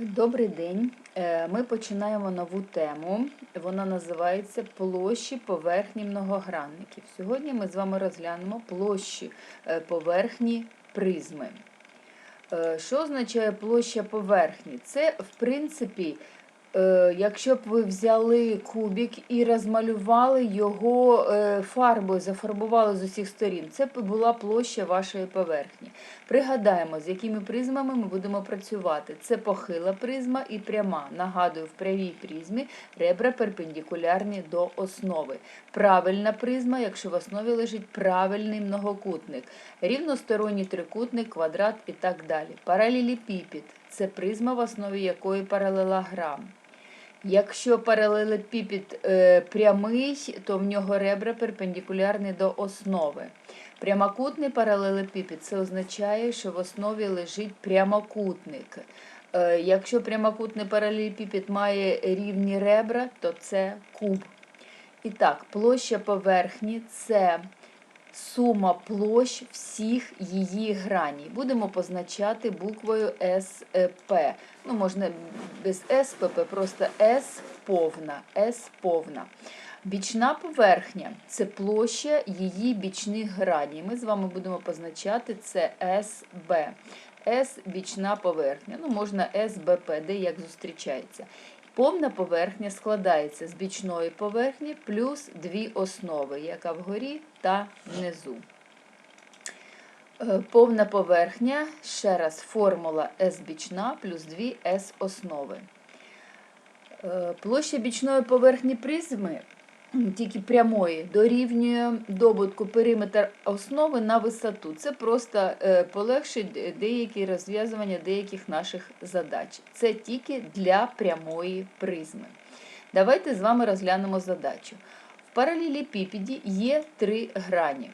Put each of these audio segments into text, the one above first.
Добрий день. Е, Ми починаємо нову тему. Вона називається Площі поверхні многогранників. Сьогодні ми з вами розглянемо площі е, поверхні призми. Е, Що означає площа поверхні? Це, в принципі, якщо б ви взяли кубик і розмалювали його е, фарбою, зафарбували з усіх сторін, це б була площа вашої поверхні. Пригадаємо, з якими призмами ми будемо працювати. Це похила призма і пряма. Нагадую, в прямій призмі ребра перпендикулярні до основи. Правильна призма, якщо в основі лежить правильний многокутник, рівносторонній трикутник, квадрат і так далі. Паралелепіпід – це призма, в основі якої паралелограм. Якщо паралелепіпід е, прямий, то в нього ребра перпендикулярні до основи. Прямокутний паралелепіпід це означає, що в основі лежить прямокутник. Е, Якщо прямокутний паралелепіпід має рівні ребра, то це куб. І так, площа поверхні це сума площ всіх її граній. Будемо позначати буквою СП. Ну, можна без СПП, просто С повна. С повна. Бічна поверхня це площа її бічних граній. Ми з вами будемо позначати це СБ. С бічна поверхня. Ну, можна СБП, де як зустрічається. Повна поверхня складається з бічної поверхні плюс дві основи, яка вгорі та внизу. Е, Повна поверхня, ще раз, формула S бічна плюс 2 S основи. Е, Площа бічної поверхні призми, тільки прямої, дорівнює добутку периметр основи на висоту. Це просто е, полегшить деякі розв'язування деяких наших задач. Це тільки для прямої призми. Давайте з вами розглянемо задачу. В паралелепіпеді є три грані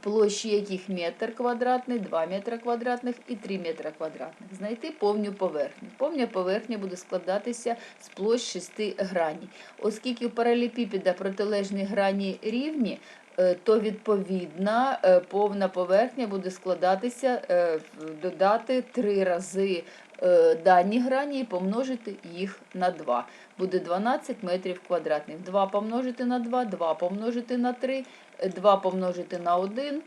площі яких метр квадратний, 2 метра квадратних і 3 метра квадратних. Знайти повню поверхню. Повня поверхня буде складатися з площ 6 грані. Оскільки у паралепіпіда протилежні грані рівні, е, то відповідно е, повна поверхня буде складатися, е, додати 3 рази е, дані грані і помножити їх на 2. Буде 12 метрів квадратних. 2 помножити на 2, 2 помножити на 3, 2 помножити на 1,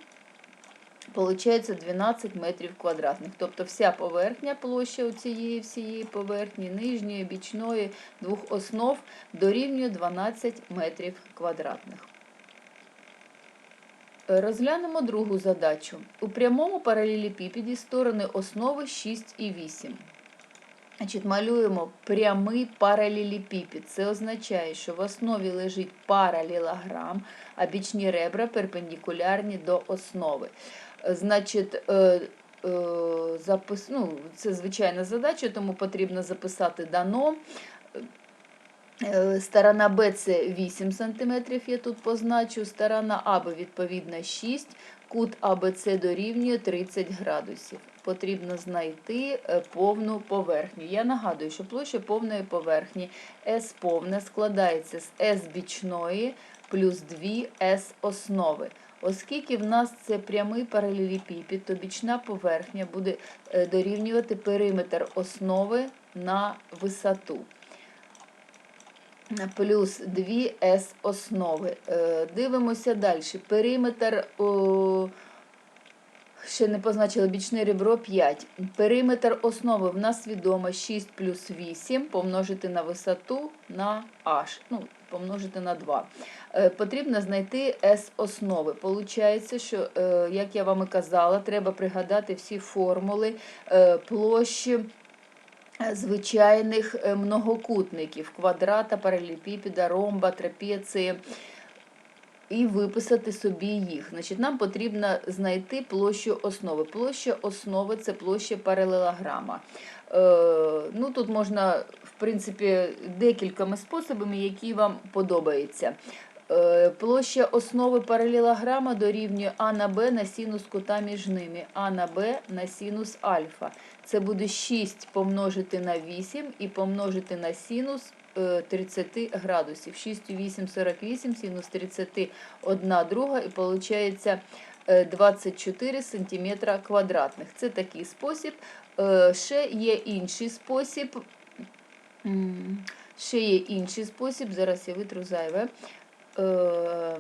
Получається 12 метрів квадратних. Тобто вся поверхня площа цієї всієї поверхні, нижньої, бічної, двох основ дорівнює 12 метрів квадратних. Е, Розглянемо другу задачу. У прямому паралелепіпеді сторони основи 6 і 8. Значить, малюємо прямий паралелепіпед. Це означає, що в основі лежить паралелограм, а бічні ребра перпендикулярні до основи. Значить, е, е, запис, ну, це звичайна задача, тому потрібно записати дано. Е, Сторона Б це 8 см, я тут позначу, сторона АБ відповідно 6, кут АБЦ дорівнює 30 градусів. Потрібно знайти е, повну поверхню. Я нагадую, що площа повної поверхні S повна складається з S бічної плюс 2 S основи. Оскільки в нас це прямий паралелепіпед, то бічна поверхня буде е, дорівнювати периметр основи на висоту плюс 2 С основи. Е, Дивимося далі. Периметр, ще не позначили бічне ребро 5. Периметр основи в нас відомо 6 плюс 8 помножити на висоту на H, ну, помножити на 2. Е, Потрібно знайти С основи. Получається, що, е, як я вам і казала, треба пригадати всі формули площі звичайних е, многокутників квадрата, паралелепіпеда, ромба, трапеції і виписати собі їх. Значить, Нам потрібно знайти площу основи. Площа основи це площа паралелограма. Е, ну, тут можна, в принципі, декількома способами, які вам подобаються. Е, Площа основи паралелограма дорівнює А на Б на синус кута між ними, А на Б на синус альфа. Це буде 6 помножити на 8 і помножити на синус е, 30 градусів. 6 у 8 – 48, синус 30 – 1 друга, і виходить 24 см квадратних. Це такий спосіб Е, Ще є інший спосіб. Ще є інший спосіб, зараз я витру зайве. Е,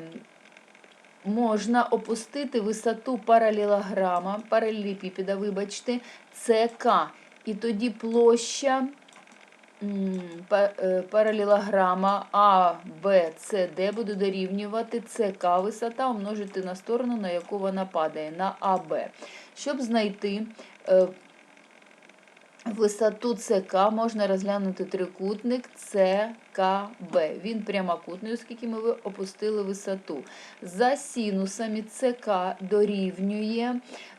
Можна опустити висоту паралелограма, паралелепіпеда, вибачте, ЦК. І тоді площа е, паралелограма А, Б, С, Д буде дорівнювати ЦК висота умножити на сторону, на яку вона падає, на АБ. Щоб знайти е, висоту ЦК, можна розглянути трикутник ЦКБ. Він прямокутний, оскільки ми опустили висоту. За синусами ЦК дорівнює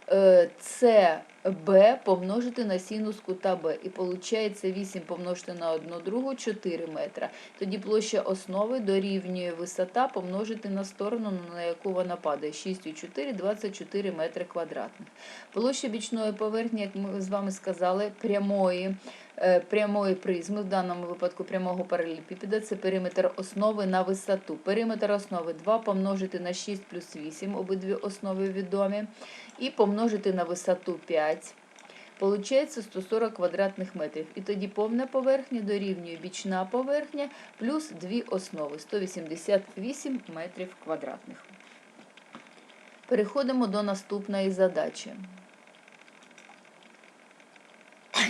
е, ЦБ помножити на синус кута Б. І виходить 8 помножити на 1 другу 4 метра. Тоді площа основи дорівнює висота помножити на сторону, на яку вона падає. 6 у 4 – 24 метри квадратних. Площа бічної поверхні, як ми з вами сказали, прямої, е, прямої призми, в даному випадку прямого паралелепіпеда, це периметр основи на висоту. Периметр основи 2 помножити на 6 плюс 8, обидві основи відомі, і помножити на висоту 5. Получається 140 квадратних метрів. І тоді повна поверхня дорівнює бічна поверхня плюс дві основи 188 метрів квадратних. Переходимо до наступної задачі.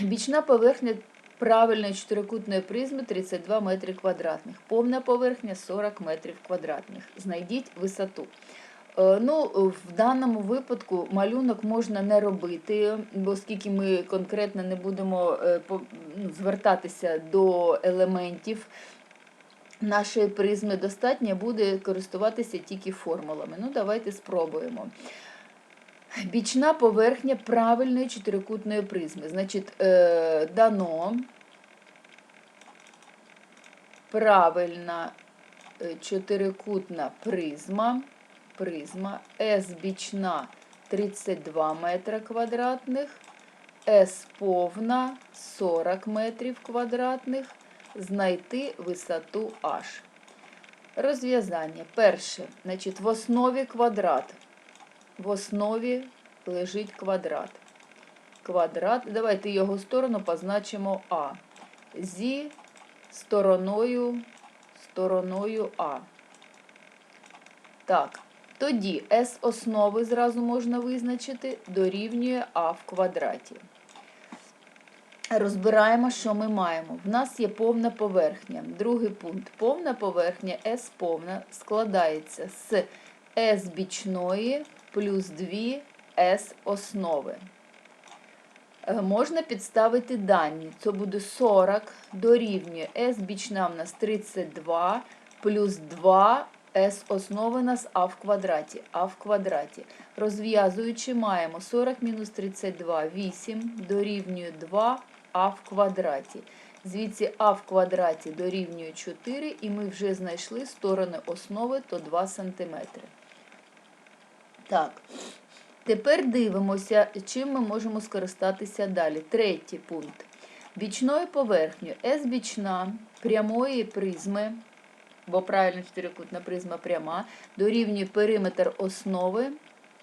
Бічна поверхня правильної чотирикутної призми 32 метри квадратних. Повна поверхня 40 метрів квадратних. Знайдіть висоту. Е, Ну, в даному випадку малюнок можна не робити, оскільки ми конкретно не будемо е, ну, звертатися до елементів нашої призми, достатньо буде користуватися тільки формулами. Ну, давайте спробуємо. Бічна поверхня правильної чотирикутної призми. Значить, е, дано правильна е, чотирикутна призма, призма S бічна 32 метра квадратних, S повна 40 метрів квадратних, знайти висоту H. Розв'язання. Перше, значить, в основі квадрат. В основі лежить квадрат. Квадрат, давайте його сторону позначимо А. Зі стороною, стороною А. Так, тоді С основи зразу можна визначити, дорівнює А в квадраті. Розбираємо, що ми маємо. В нас є повна поверхня. Другий пункт. Повна поверхня S повна складається з S бічної плюс 2 S основи. Е, Можна підставити дані. Це буде 40 дорівнює S бічна в нас 32 плюс 2 S основи нас А в квадраті. А в квадраті. Розв'язуючи, маємо 40 мінус 32 8 дорівнює 2 А в квадраті. Звідси А в квадраті дорівнює 4, і ми вже знайшли сторони основи, то 2 см. Так, тепер дивимося, чим ми можемо скористатися далі. Третій пункт. Бічною поверхнею S бічна прямої призми, бо правильно чотирикутна призма пряма, дорівнює периметр основи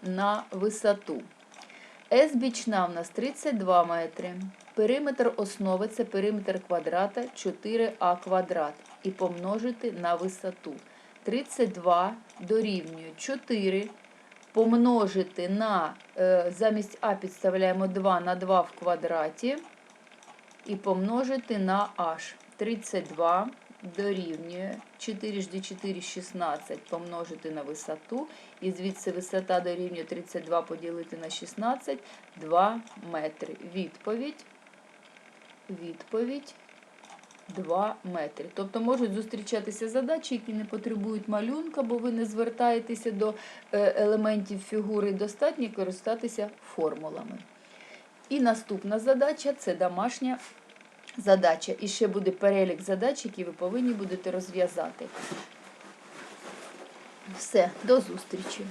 на висоту. S бічна в нас 32 метри. Периметр основи це периметр квадрата 4а квадрат. І помножити на висоту. 32 дорівнює 4 помножити на, е, замість А підставляємо 2 на 2 в квадраті і помножити на h. 32 дорівнює 4 жди 4 16 помножити на висоту. І звідси висота дорівнює 32 поділити на 16 2 метри. Відповідь. Відповідь 2 метри. Тобто можуть зустрічатися задачі, які не потребують малюнка, бо ви не звертаєтеся до е, елементів фігури, достатньо користатися формулами. І наступна задача це домашня задача. І ще буде перелік задач, які ви повинні будете розв'язати. Все, до зустрічі!